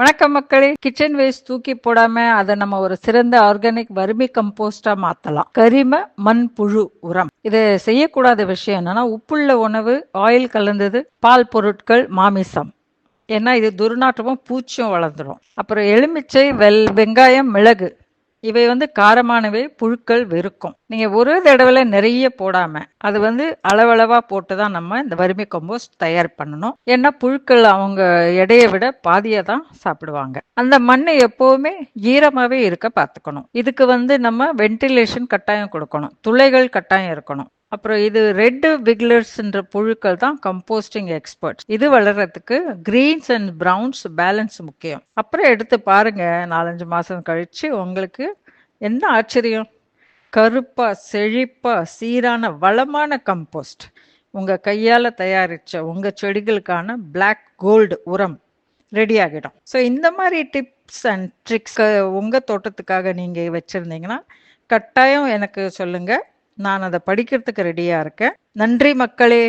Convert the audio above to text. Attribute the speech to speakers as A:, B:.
A: வணக்கம் மக்களே. Kitchen waste தூக்கி போடாம அதை நம்ம ஒரு சிறந்த ஆர்கானிக் வறுமை கம்போஸ்டா மாத்தலாம். கரிம மண் புழு உரம். இது செய்யக்கூடாத விஷயம் என்னன்னா உப்புள்ள உணவு ஆயில் கலந்தது பால் பொருட்கள் மாமிசம். ஏன்னா இது துர்நாற்றமும் பூச்சியும் வளர்ந்துடும் அப்புறம் எலுமிச்சை வெல் வெங்காயம் மிளகு. இவை வந்து காரமானவை புழுக்கள் வெறுக்கும். நீங்க ஒரு தடவை நிறைய போடாம அது வந்து அளவளவா போட்டு தான் நம்ம இந்த வறுமை கம்போஸ்ட் தயார் பண்ணணும். ஏன்னா புழுக்கள் அவங்க எடையை விட பாதியை தான் சாப்பிடுவாங்க. அந்த மண்ணை எப்பவுமே ஈரமாவே இருக்க பார்த்துக்கணும். இதுக்கு வந்து நம்ம வென்டிலேஷன் கட்டாயம் கொடுக்கணும். துளைகள் கட்டாயம் இருக்கணும். அப்புறம் இது ரெட் விக்லர்ஸ்ன்ற புழுக்கள் தான் கம்போஸ்டிங் எக்ஸ்பர்ட்ஸ் இது வளர்றதுக்கு கிரீன்ஸ் அண்ட் ப்ரௌன்ஸ் பேலன்ஸ் முக்கியம். அப்புறம் எடுத்து பாருங்க நாலஞ்சு மாசம் கழிச்சு உங்களுக்கு என்ன ஆச்சரியம்? கருப்பா செழிப்பா சீரான வளமான கம்போஸ்ட் உங்கள் கையால் தயாரித்த உங்கள் செடிகளுக்கான பிளாக் கோல்டு உரம் ரெடி ஆகிடும். ஸோ இந்த மாதிரி டிப்ஸ் அண்ட் ட்ரிக்ஸ் உங்கள் தோட்டத்துக்காக நீங்கள் வச்சுருந்தீங்கன்னா கட்டாயம் எனக்கு சொல்லுங்கள் நான் அதை படிக்கிறதுக்கு ரெடியாக இருக்கேன். நன்றி மக்களே.